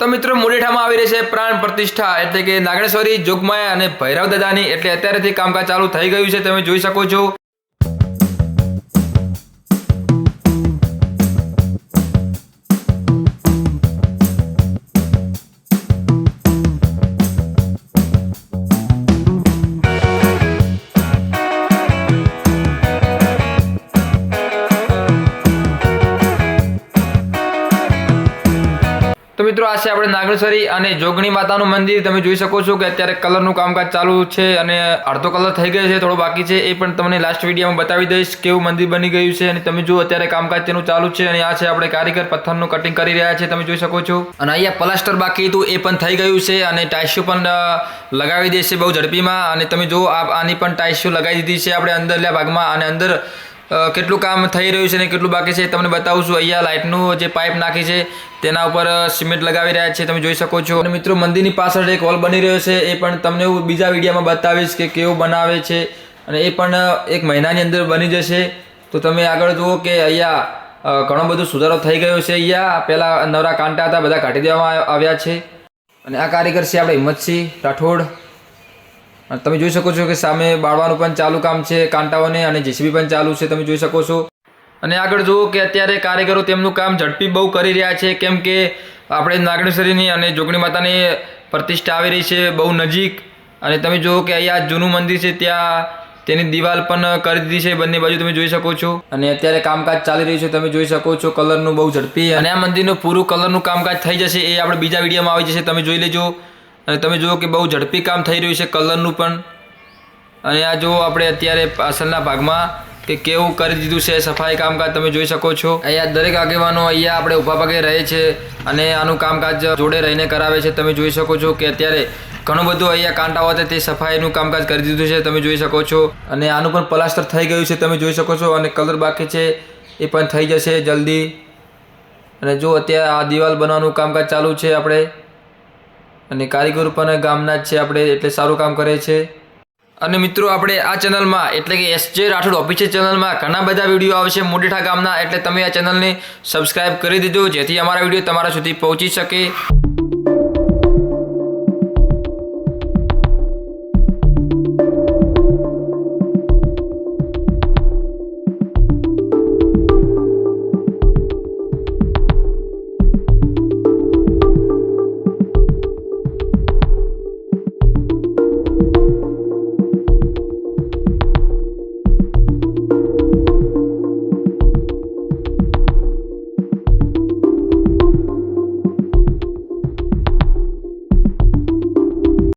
તો મિત્રો મુરેઠામાં આવી રહી છે પ્રાણ પ્રતિષ્ઠા એટલે કે નાગણેશ્વરી, જોગમાયા અને ભૈરવ દાદાની. એટલે અત્યારેથી કામકાજ ચાલુ થઈ ગયું છે, તમે જોઈ શકો છો. તો મિત્રો આ છે આપણે નાગેશ્વરી અને જોગણી માતાનું મંદિર. તમે જોઈ શકો છો કે અત્યારે કલરનું કામકાજ ચાલુ છે અને અડધો કલર થઈ ગયો છે, થોડો બાકી છે. એ પણ તમને લાસ્ટ વિડીયોમાં બતાવી દઈશ કેવું મંદિર બની ગયું છે અને તમે જુઓ અત્યારે કામકાજ તેનું ચાલુ છે અને આ છે આપણે કારીગર પથ્થરનું કટિંગ કરી રહ્યા છે, તમે જોઈ શકો છો. અને અહીંયા પ્લાસ્ટર બાકી હતું, એ પણ થઈ ગયું છે અને ટાઇસ્યુ પણ લગાવી દેશે બહુ ઝડપીમાં. અને તમે જુઓ આની પણ ટાઇસ્યુ લગાવી દીધી છે આપણે અંદરલા ભાગમાં અને અંદર કેટલું કામ થઈ રહ્યું છે ને કેટલું બાકી છે તમને બતાવું છું. અહીંયા લાઇટનું જે પાઇપ નાખી છે, તેના ઉપર સિમેન્ટ લગાવી રહ્યા છે, તમે જોઈ શકો છો. અને મિત્રો, મંદિરની પાછળ એક હોલ બની રહ્યો છે, એ પણ તમને હું બીજા વિડીયોમાં બતાવીશ કે કેવું બનાવે છે. અને એ પણ એક મહિનાની અંદર બની જશે. તો તમે આગળ જુઓ કે અહીંયા ઘણો બધો સુધારો થઈ ગયો છે અહીંયા. પહેલાં નવરા કાંટા હતા, બધા કાઢી દેવામાં આવ્યા છે. અને આ કારીગર છે આપણે હિંમતસિંહ રાઠોડ. તમે જોઈ શકો છો કે સામે બાળવાનું પણ ચાલુ કામ છે, કાંટાઓને અને જેસીબી પણ ચાલુ છે, તમે જોઈ શકો છો. અને આગળ જુઓ કે અત્યારે કારીગરો તેમનું કામ ઝડપી બહુ કરી રહ્યા છે, કેમ કે આપણે નાગણેશ્વરીની અને જોગણી માતાની પ્રતિષ્ઠા આવી રહી છે, બહુ નજીક. અને તમે જુઓ કે અહીંયા જૂનું મંદિર છે, ત્યાં તેની દિવાલ પણ કરી દીધી છે, બંને બાજુ તમે જોઈ શકો છો. અને અત્યારે કામકાજ ચાલી રહ્યું છે, તમે જોઈ શકો છો કલરનું બહુ ઝડપી અને આ મંદિરનું પૂરું કલરનું કામકાજ થઈ જશે, એ આપણે બીજા વિડીયોમાં આવી જશે, તમે જોઈ લેજો. અને તમે જુઓ કે બહુ ઝડપી કામ થઈ રહ્યું છે કલરનું પણ. અને આ જુઓ આપણે અત્યારે પાછળના ભાગમાં કે કેવું કરી દીધું છે સફાઈ કામકાજ તમે જોઈ શકો છો. અહીંયા દરેક આગેવાનો અહીંયા આપણે ઊભા ભાગે રહે છે અને આનું કામકાજ જોડે રહીને કરાવે છે. તમે જોઈ શકો છો કે અત્યારે ઘણું બધું અહીંયા કાંટાઓ હતા તે સફાઈનું કામકાજ કરી દીધું છે. તમે જોઈ શકો છો. અને આનું પણ પ્લાસ્ટર થઈ ગયું છે. તમે જોઈ શકો છો. અને કલર બાકી છે એ પણ થઈ જશે જલ્દી. અને જો અત્યારે આ દિવાલ બનાવવાનું કામકાજ ચાલુ છે આપણે. અને કારીગર પણ ગામના જ છે આપણે, એટલે સારું કામ કરે છે. અને મિત્રો, આપણે આ ચેનલમાં, એટલે કે એસ જે રાઠોડ ઓફિશિયલ ચેનલમાં ઘણા બધા વીડિયો આવશે મોડીઠા ગામના, એટલે તમે આ ચેનલને સબસ્ક્રાઇબ કરી દીધો જેથી અમારા વીડિયો તમારા સુધી પહોંચી શકે.